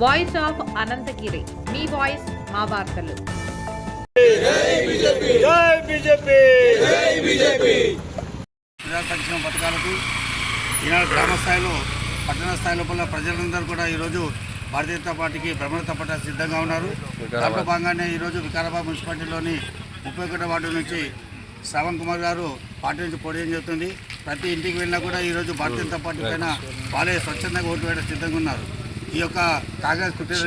Voice of Anantagiri మీ voice మా వార్తలు. జై పథకాలకు ఈనాడు గ్రామ స్థాయిలో పట్టణ స్థాయి లోపల ప్రజలందరూ కూడా ఈరోజు భారతీయ జనతా పార్టీకి భ్రమణ తప్పట సిద్ధంగా ఉన్నారు. దాంట్లో భాగంగానే ఈరోజు వికారాబాద్ మున్సిపాలిటీలోని ముప్పై ఒకటో వార్డు నుంచి శ్రవణ్ కుమార్ గారు పార్టీ నుంచి పోటీ చెబుతుంది ప్రతి ఇంటికి వెళ్ళినా కూడా ఈరోజు భారతీయ జనతా పార్టీ పైన వాళ్ళే స్వచ్ఛందంగా ఓటు వేయడం సిద్ధంగా ఉన్నారు. ఈ యొక్క కాంగ్రెస్ కుటీర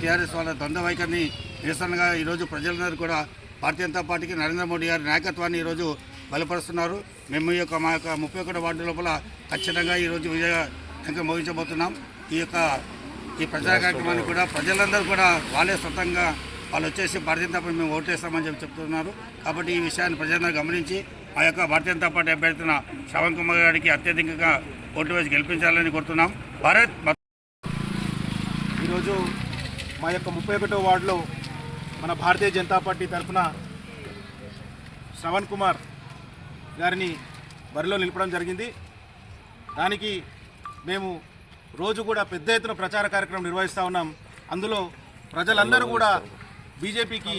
టీఆర్ఎస్ వాళ్ళ ద్వంద్వ వైఖరిని నిరసనగా ఈరోజు ప్రజలందరూ కూడా భారతీయ జనతా పార్టీకి నరేంద్ర మోడీ గారి నాయకత్వాన్ని ఈరోజు బలపరుస్తున్నారు. మేము ఈ యొక్క మా యొక్క ముప్పై ఒకటి వార్డు లోపల ఖచ్చితంగా ఈరోజు విజయం మోగించబోతున్నాం ముగించబోతున్నాం ఈ యొక్క ఈ ప్రచార కార్యక్రమాన్ని కూడా ప్రజలందరూ కూడా వాళ్ళే సొంతంగా వాళ్ళు వచ్చేసి భారతీయ జనతా పార్టీ మేము ఓటేస్తామని చెప్పి చెప్తున్నారు. కాబట్టి ఈ విషయాన్ని ప్రజలందరూ గమనించి మా యొక్క భారతీయ జనతా పార్టీ అభ్యర్థిన శ్రవణ్ కుమార్ గారికి అత్యధికంగా ఓటు వేసి గెలిపించాలని కోరుతున్నాం. భారత్ ఈరోజు మా యొక్క ముప్పై ఒకటో వార్డులో మన భారతీయ జనతా పార్టీ తరఫున శ్రవణ్ కుమార్ గారిని బరిలో నిలపడం జరిగింది. దానికి మేము రోజు కూడా పెద్ద ఎత్తున ప్రచార కార్యక్రమం నిర్వహిస్తూ ఉన్నాం. అందులో ప్రజలందరూ కూడా బీజేపీకి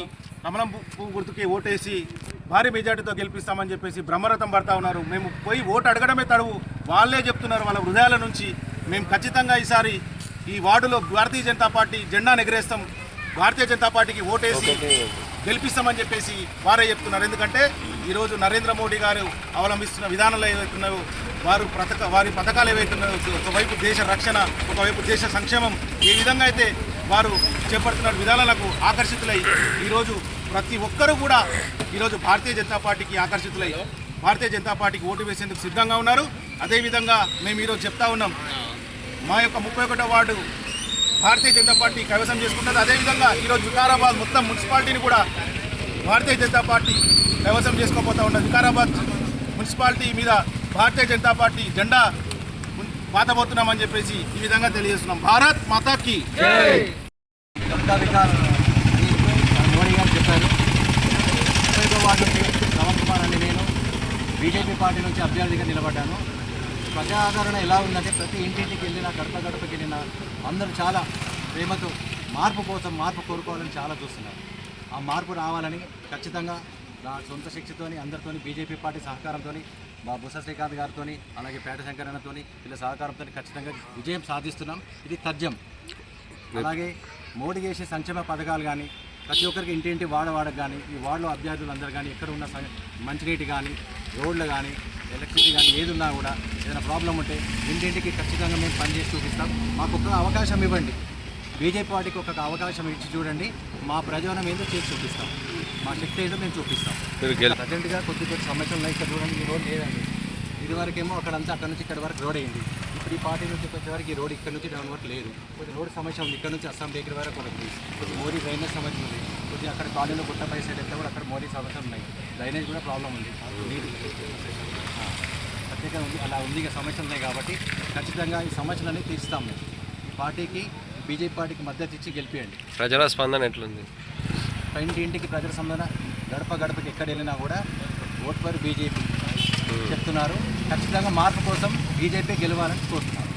రమణం పువ్వు గుర్తుకి ఓటేసి భారీ మెజార్టీతో గెలిపిస్తామని చెప్పేసి బ్రహ్మరథం పడతా ఉన్నారు. మేము పోయి ఓటు అడగడమే తడువు వాళ్ళే చెప్తున్నారు వాళ్ళ హృదయాల నుంచి. మేము ఖచ్చితంగా ఈసారి ఈ వార్డులో భారతీయ జనతా పార్టీ జెండా ఎగరేస్తాం భారతీయ జనతా పార్టీకి ఓటేసి గెలిపిస్తామని చెప్పేసి వారే చెప్తున్నారు. ఎందుకంటే ఈరోజు నరేంద్ర మోడీ గారు అవలంబిస్తున్న విధానాలు ఏవైతున్నాయో వారు పథక వారి పథకాలు ఏవైతున్నాయో ఒకవైపు దేశ రక్షణ ఒకవైపు దేశ సంక్షేమం ఏ విధంగా అయితే వారు చేపడుతున్న విధానాలకు ఆకర్షితులై ఈరోజు ప్రతి ఒక్కరూ కూడా ఈరోజు భారతీయ జనతా పార్టీకి ఆకర్షితులై భారతీయ జనతా పార్టీకి ఓటు వేసేందుకు సిద్ధంగా ఉన్నారు. అదేవిధంగా మేము ఈరోజు చెప్తా ఉన్నాం మా యొక్క ముప్పై ఒకటో వార్డు భారతీయ జనతా పార్టీ కైవసం చేసుకుంటుంది. అదేవిధంగా ఈరోజు వికారాబాద్ మొత్తం మున్సిపాలిటీని కూడా భారతీయ జనతా పార్టీ కైవసం చేసుకోబోతా ఉన్నది. వికారాబాద్ మున్సిపాలిటీ మీద భారతీయ జనతా పార్టీ జెండా పాతబోతున్నామని చెప్పేసి ఈ విధంగా తెలియజేస్తున్నాం. భారత్ మాతాకి మోడీ గారు చెప్పారు. వార్డు నుంచి రమణ్ కుమార్ అని నేను బీజేపీ పార్టీ నుంచి అభ్యర్థిగా నిలబడ్డాను. ప్రజా ఆదరణ ఎలా ఉందంటే ప్రతి ఇంటింటికి వెళ్ళినా గడప గడపకి వెళ్ళినా అందరూ చాలా ప్రేమతో మార్పు కోసం మార్పు కోరుకోవాలని చాలా చూస్తున్నారు. ఆ మార్పు రావాలని ఖచ్చితంగా నా సొంత శక్తితోని అందరితోని బీజేపీ పార్టీ సహకారంతో మా బుస శ్రీకాంత్ గారితో అలాగే పేట శంకరన్నతో వీళ్ళ సహకారంతో ఖచ్చితంగా విజయం సాధిస్తున్నాం. ఇది తథ్యం. అలాగే మోడీ చేసే సంక్షేమ పథకాలు కానీ ప్రతి ఒక్కరికి ఇంటింటి వాడవాడకు కానీ ఈ వార్డులో అభ్యర్థులందరూ కానీ ఎక్కడ ఉన్న మంచినీటి కానీ రోడ్లు కానీ ఎలక్ట్రిసిటీ కానీ ఏది ఉన్నా కూడా ఏదైనా ప్రాబ్లం ఉంటే ఇంటింటికి ఖచ్చితంగా మేము పనిచేసి చూపిస్తాం. మాకు ఒక అవకాశం ఇవ్వండి. బీజేపీ పార్టీకి ఒక అవకాశం ఇచ్చి చూడండి. మా ప్రయోజనం ఏందో చేసి చూపిస్తాం. మా శక్తి ఏంటో మేము చూపిస్తాం. ప్రజెంట్గా కొద్ది కొద్ది సమస్యలు ఉన్నాయి. ఇక్కడ చూడండి ఈ రోడ్ లేదండి. ఇది వరకేమో అక్కడంతా అక్కడ నుంచి ఇక్కడ వరకు రోడ్ అయింది. ఇప్పుడు ఈ పార్టీ నుంచి వచ్చే వరకు ఈ రోడ్ ఇక్కడ నుంచి డౌన్ వరకు లేదు. కొద్ది రోడ్ సమస్య ఉంది. ఇక్కడ నుంచి అస్సాం దగ్గర వరకు ఉంది కొద్ది మోరీ డ్రైనేజ్ సమస్య ఉంది. కొద్ది అక్కడ కాలనీలో గుట్టపై సైడ్ వెళ్తే కూడా అక్కడ మోరీ సమస్యలు ఉన్నాయి. డ్రైనేజ్ కూడా ప్రాబ్లం ఉంది. నీరు ప్రత్యేకంగా ఉంది. అలా ఉంది. ఇక సమస్యలు ఉన్నాయి కాబట్టి ఖచ్చితంగా ఈ సమస్యలన్నీ తీరుస్తాం మేము ఈ పార్టీకి బీజేపీ పార్టీకి మద్దతు ఇచ్చి గెలిపియండి. ప్రజల స్పందన ఎట్లుంది? ఇంటి ఇంటికి ప్రజల సంబంధన గడప గడపకి ఎక్కడ వెళ్ళినా కూడా ఓట్ ఫర్ బీజేపీ. చెప్తున్నారు. ఖచ్చితంగా మార్పు కోసం బీజేపీ గెలవాలని కోరుతున్నారు.